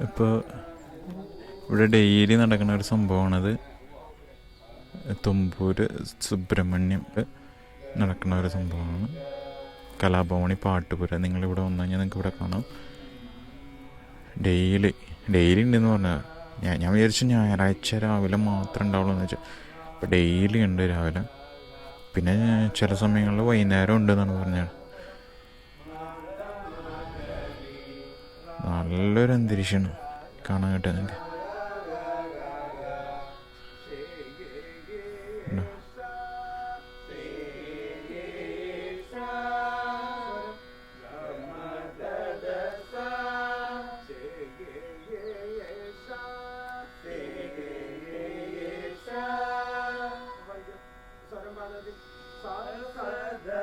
ഇപ്പോൾ ഇവിടെ ഡെയിലി നടക്കുന്ന ഒരു സംഭവമാണത്. തുമ്പൂര് സുബ്രഹ്മണ്യം നടക്കുന്ന ഒരു സംഭവമാണ്. കലാഭവണി പാട്ടുപുര. നിങ്ങളിവിടെ വന്നു കഴിഞ്ഞാൽ നിങ്ങൾക്ക് ഇവിടെ കാണാം. ഡെയിലി ഡെയിലി ഉണ്ടെന്ന് പറഞ്ഞാൽ ഞാൻ ഞാൻ വിചാരിച്ചു ഞായറാഴ്ച രാവിലെ മാത്രം ഉണ്ടാവുള്ളൂ എന്ന് വെച്ചാൽ ഇപ്പം ഡെയിലി ഉണ്ട് രാവിലെ. പിന്നെ ചില സമയങ്ങളിൽ വൈകുന്നേരം ഉണ്ടെന്നാണ് പറഞ്ഞത്. നല്ലൊരു അന്തരീക്ഷമാണ് കാണാൻ കിട്ടുന്നുണ്ട് Sada, sada.